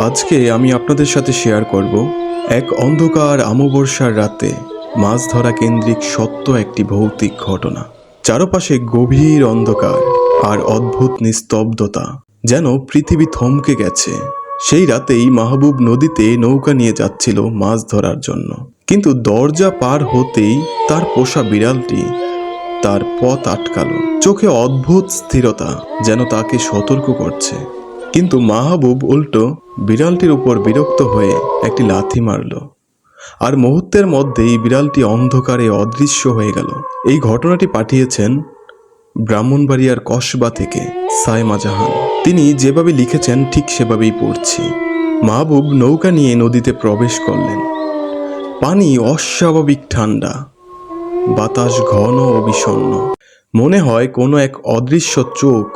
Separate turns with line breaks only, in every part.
আজকে আমি আপনাদের সাথে শেয়ার করব এক অন্ধকার আমবর্ষার রাতে মাছ ধরা কেন্দ্রিক সত্য একটি ভৌতিক ঘটনা। চারপাশে গভীর অন্ধকার আর অদ্ভুত নিস্তব্ধতা যেন পৃথিবী থমকে গেছে। সেই রাতেই মাহবুব নদীতে নৌকা নিয়ে যাচ্ছিল মাছ ধরার জন্য। কিন্তু দরজা পার হতেই তার পোষা বিড়ালটি তার পথ আটকালো। চোখে অদ্ভুত স্থিরতা যেন তাকে সতর্ক করছে। কিন্তু মাহবুব উল্টো বিড়ালটির উপর বিরক্ত হয়ে একটি লাথি মারল। আর মুহূর্তের মধ্যেই বিড়ালটি অন্ধকারে অদৃশ্য হয়ে গেল। এই ঘটনাটি পাঠিয়েছেন ব্রাহ্মণবাড়িয়ার কসবা থেকে সাইমা জাহান। তিনি যেভাবে লিখেছেন, ঠিক সেভাবেই পড়ছি। মাহবুব নৌকা নিয়ে নদীতে প্রবেশ করলেন। পানি অস্বাভাবিক ঠান্ডা, বাতাস ঘন ও বিষণ্ণ। মনে হয় কোনো এক অদৃশ্য চোখ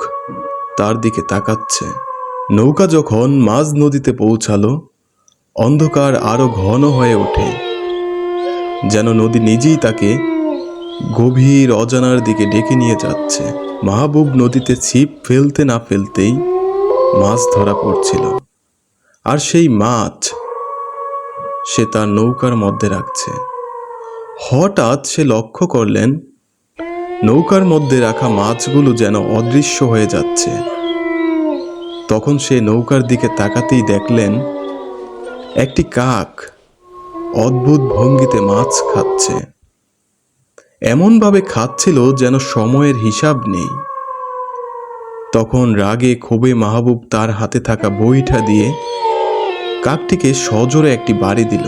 তার দিকে তাকাচ্ছে। নৌকা যখন মাঝ নদীতে পৌঁছালো, অন্ধকার আরও ঘন হয়ে ওঠে। যেন নদী নিজেই তাকে গভীর অজানার দিকে ডেকে নিয়ে যাচ্ছে। মাহবুব নদীতে ছিপ ফেলতে না ফেলতেই মাছ ধরা পড়ছিল। আর সেই মাছ সে তার নৌকার মধ্যে রাখছে। হঠাৎ সে লক্ষ্য করলেন, নৌকার মধ্যে রাখা মাছগুলো যেন অদৃশ্য হয়ে যাচ্ছে। তখন সে নৌকার দিকে তাকাতেই দেখলেন একটি কাক অদ্ভুত ভঙ্গিতে মাছ খাচ্ছে। এমনভাবে খাচ্ছিল যেন সময়ের হিসাব নেই। তখন রাগে ক্ষোভে মাহবুব তার হাতে থাকা বইটা দিয়ে কাকটিকে সজোরে একটি বাড়ি দিল।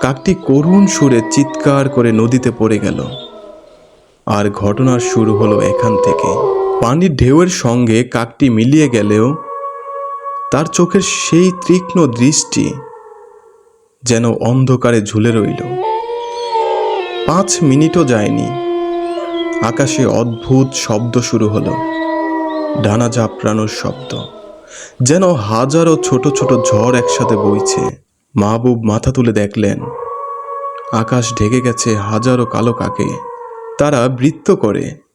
কাকটি করুণ সুরে চিৎকার করে নদীতে পড়ে গেল। আর ঘটনার শুরু হলো এখান থেকে পানির ঢেউয়ের সঙ্গে কাকটি মিলিয়ে গেলেও তার চোখের সেই তীক্ষ্ণ দৃষ্টি যেন অন্ধকারে ঝুলে রইল। পাঁচ মিনিটও যায়নি। আকাশে অদ্ভুত শব্দ শুরু হলো। ডানা ঝাপড়ানোর শব্দ। যেন হাজারো ছোট ছোট ঝড় একসাথে বইছে। মাহবুব মাথা তুলে দেখলেন। আকাশ ঢেকে গেছে হাজারো কালো কাকে। তারা বৃত্ত করে।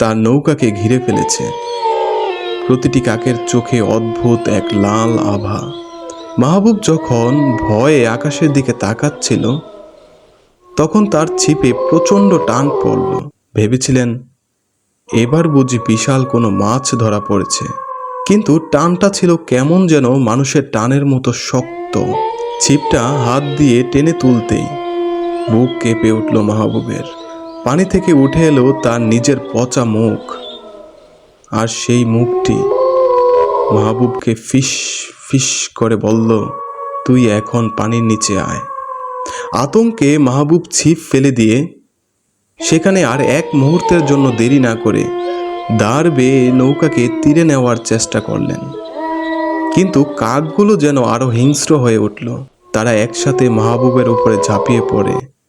তার নৌকাকে ঘিরে ফেলেছে। প্রতিটি কাকের চোখে অদ্ভুত এক লাল আভা। মাহবুব যখন ভয়ে আকাশের দিকে তাকাচ্ছিল, তখন তার ছিপে প্রচণ্ড টান পড়ল। ভেবেছিলেন, এবার বুঝি বিশাল কোনো মাছ ধরা পড়েছে। কিন্তু টানটা ছিল কেমন যেন মানুষের টানের মতো শক্ত। ছিপটা হাত দিয়ে টেনে তুলতেই বুক কেঁপে উঠল মাহবুবের। পানি থেকে উঠে এলো তার নিজের পচা মুখ আর সেই মুখটি। মাহবুবকে ফিস ফিস করে বলল, তুই এখন পানির নিচে আয়। আতঙ্কে মাহবুব ছিপ ফেলে দিয়ে সেখানে আর এক মুহূর্তের জন্য দেরি না করে দাঁড় বেয়ে নৌকাকে তীরে নেওয়ার চেষ্টা করলেন। কিন্তু কাকগুলো যেন আরও হিংস্র হয়ে উঠল। তারা একসাথে মাহবুবের উপরে ঝাঁপিয়ে পড়ে।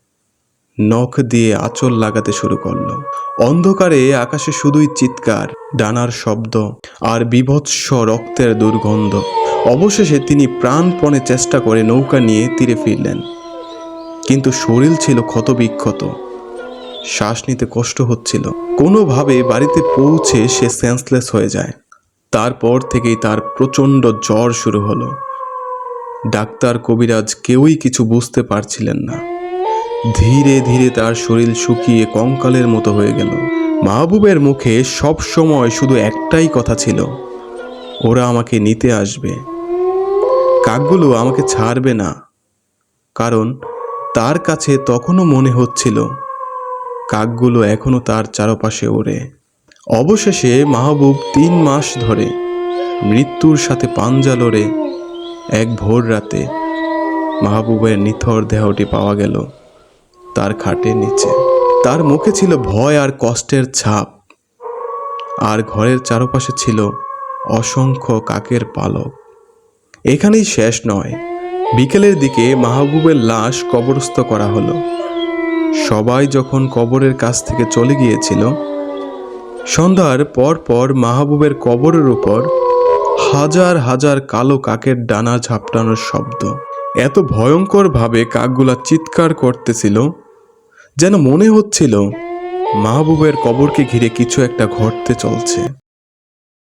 নখ দিয়ে আঁচল লাগাতে শুরু করল। অন্ধকারে আকাশে শুধুই চিৎকার, ডানার শব্দ আর বিভৎস রক্তের দুর্গন্ধ। অবশেষে তিনি প্রাণপণে চেষ্টা করে নৌকা নিয়ে তীরে ফিরলেন। কিন্তু শরীর ছিল ক্ষতবিক্ষত। শ্বাস নিতে কষ্ট হচ্ছিল। কোনোভাবে বাড়িতে পৌঁছে সে সেন্সলেস হয়ে যায়। তারপর থেকেই তার প্রচণ্ড জ্বর শুরু হলো। ডাক্তার কবিরাজ কেউই কিছু বুঝতে পারছিলেন না। ধীরে ধীরে তার শরীর শুকিয়ে কঙ্কালের মতো হয়ে গেল। মাহবুবের মুখে সব সময় শুধু একটাই কথা ছিল, ওরা আমাকে নিতে আসবে। কাকগুলো আমাকে ছাড়বে না। কারণ তার কাছে তখনও মনে হচ্ছিল, কাকগুলো এখনও তার চারপাশে ওড়ে। অবশেষে মাহবুব তিন মাস ধরে মৃত্যুর সাথে পাঞ্জা লড়ে এক ভোর রাতে মাহবুবের নিথর দেহটি পাওয়া গেল। তার খাটের নিচে। তার মুখে ছিল ভয় আর কষ্টের ছাপ। আর ঘরের চারপাশে ছিল অসংখ্য কাকের পালক। এখানেই শেষ নয়। বিকেলের দিকে মাহবুবের লাশ কবরস্থ করা হলো। সবাই যখন কবরের কাছ থেকে চলে গিয়েছিল, সন্ধ্যার পর পর মাহবুবের কবরের উপর হাজার হাজার কালো কাকের ডানা ঝাপটানোর শব্দ। এত ভয়ঙ্করভাবে কাকগুলা চিৎকার করতেছিল যেন মনে হচ্ছিল মাহবুবের কবরকে ঘিরে কিছু একটা ঘটতে চলছে।